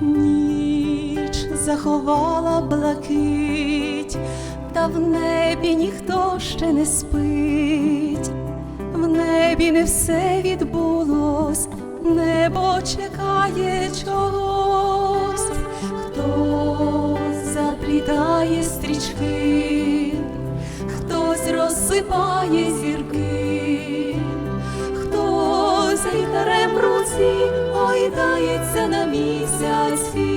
Ніч заховала блакить, та в небі ніхто ще не спить. В небі не все відбулось, небо чекає чогось, хтось заплітає стрічки, хтось розсипає зірки, хтось ліхтарем в руці гойдається на місяці,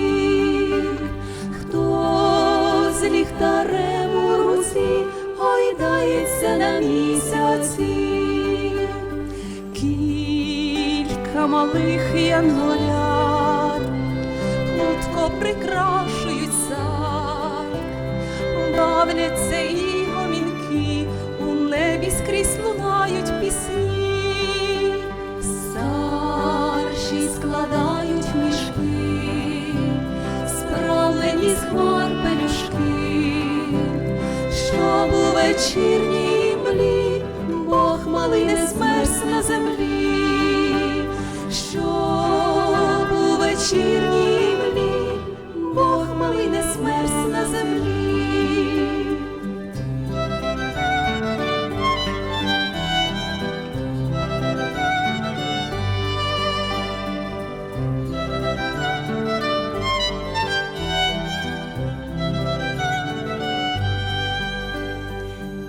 хтось ліхтарем у руці гойдається на місяці. Малих янголят хутко прикрашують сад, бавляться і гомінки, у небі скрізь лунають пісні, старші складають мішки, справлені з хмар пелюшки, щоб у вечірній млі Бог малий не змерз вечірній Бог малий не змерз на землі.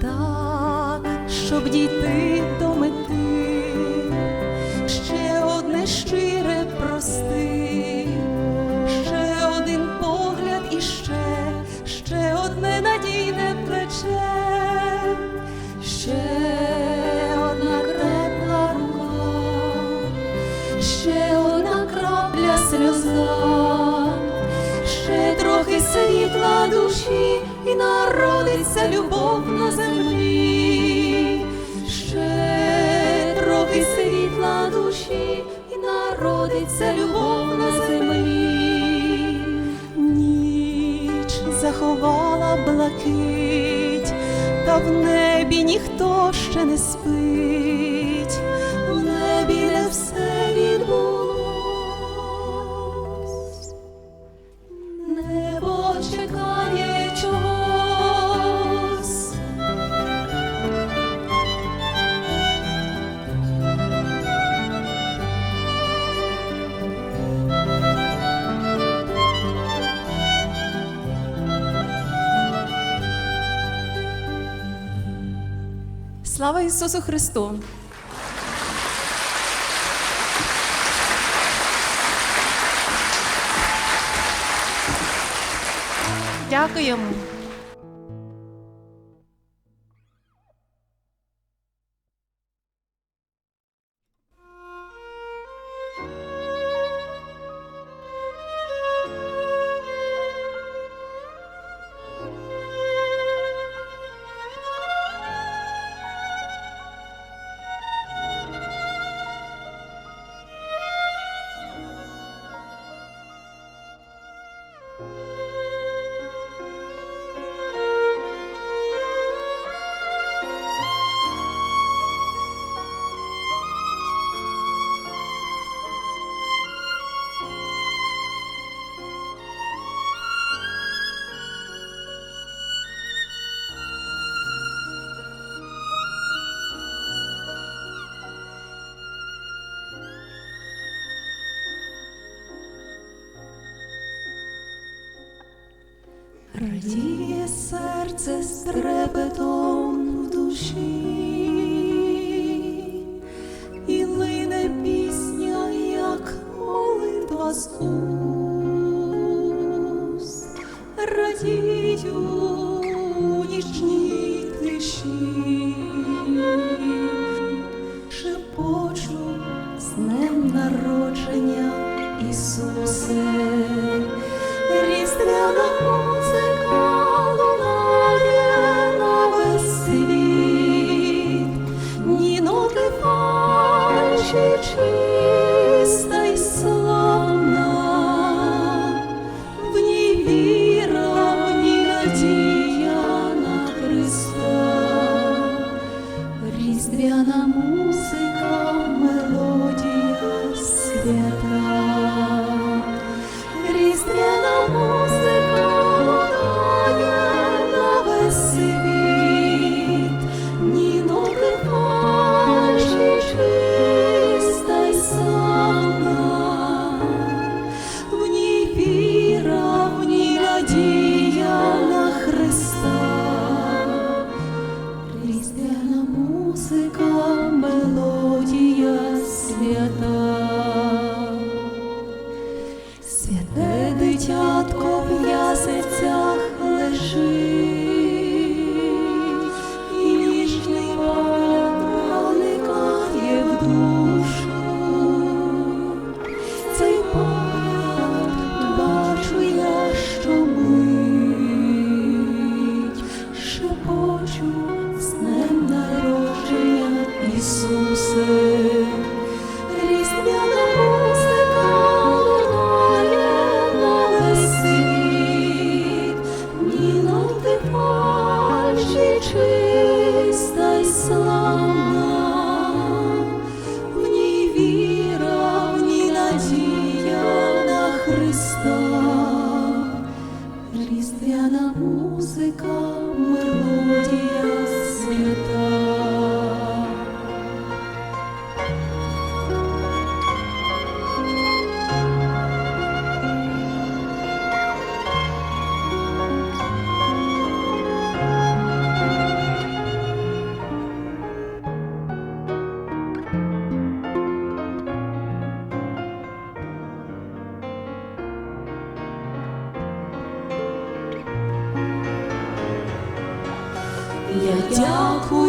Так, щоб дійти до світла душі і народиться любов на землі, ще трохи світла душі і народиться любов на землі. Ніч заховала блакить, та в небі ніхто ще не спить, в небі не все Слава Ісусу Христу! Дякуємо. Радіє серце з трепетом в душі, і лине пісня, як молитва з уст. Радію у музика, Я дякую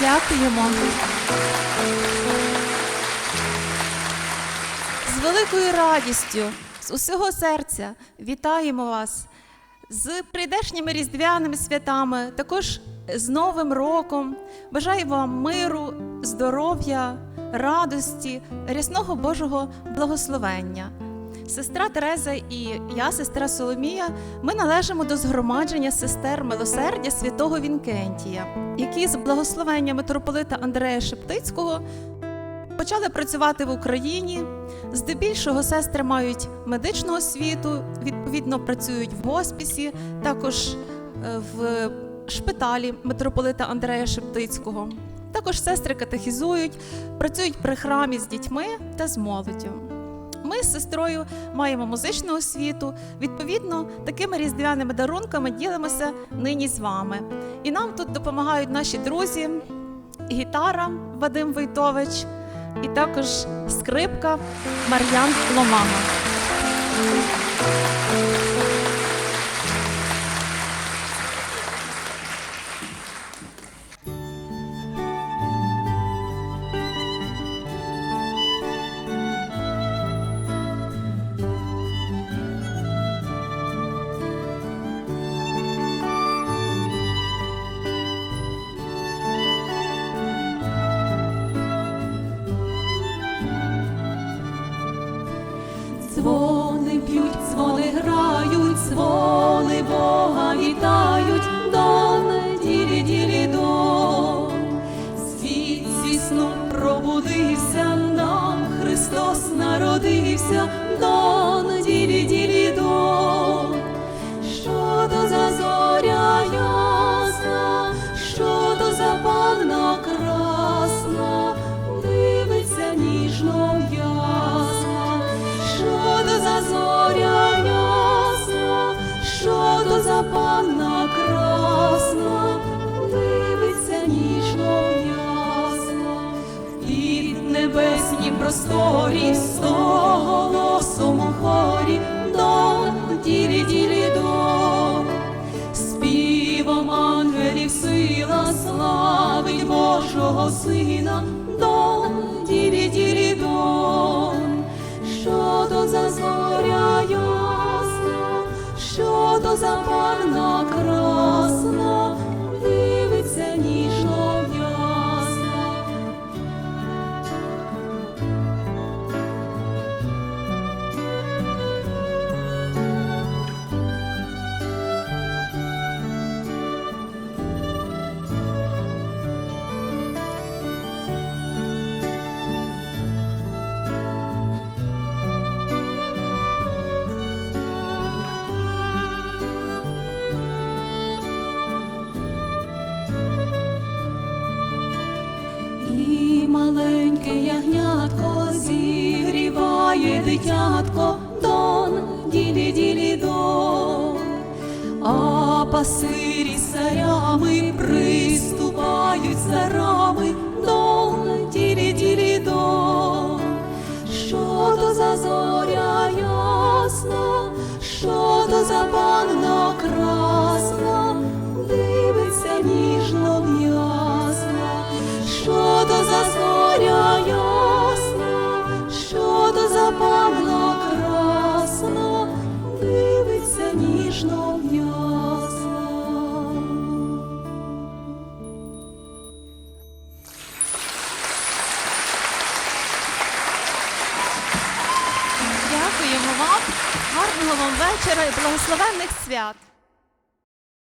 Дякуємо. З великою радістю, з усього серця вітаємо вас з прийдешніми різдвяними святами, також з Новим роком. Бажаю вам миру, здоров'я, радості, рясного Божого благословення. Сестра Тереза і я, сестра Соломія, ми належимо до згромадження сестер милосердя святого Вінкентія, які з благословення митрополита Андрея Шептицького почали працювати в Україні. Здебільшого сестри мають медичну освіту, відповідно працюють в госпісі, також е, в шпиталі митрополита Андрея Шептицького. Також сестри катехізують, працюють при храмі з дітьми та з молоддю. Ми з сестрою маємо музичну освіту. Відповідно, такими різдвяними дарунками ділимося нині з вами. І нам тут допомагають наші друзі, гітара Вадим Войтович, і також скрипка Мар'ян Ломага. Пробудився, нам Христос народився, до неділі просторі, сто голосом у хорі, до ділі ділі до. Співом ангелів сила славить Божого Сина, до ділі ділі до. Що то за зоря ясна, що то за панна красна, Пасирі сарями приступають за рами, дон, ділі, ділі, дон. Що то за зоря ясна, що то за панна красна, Дякуємо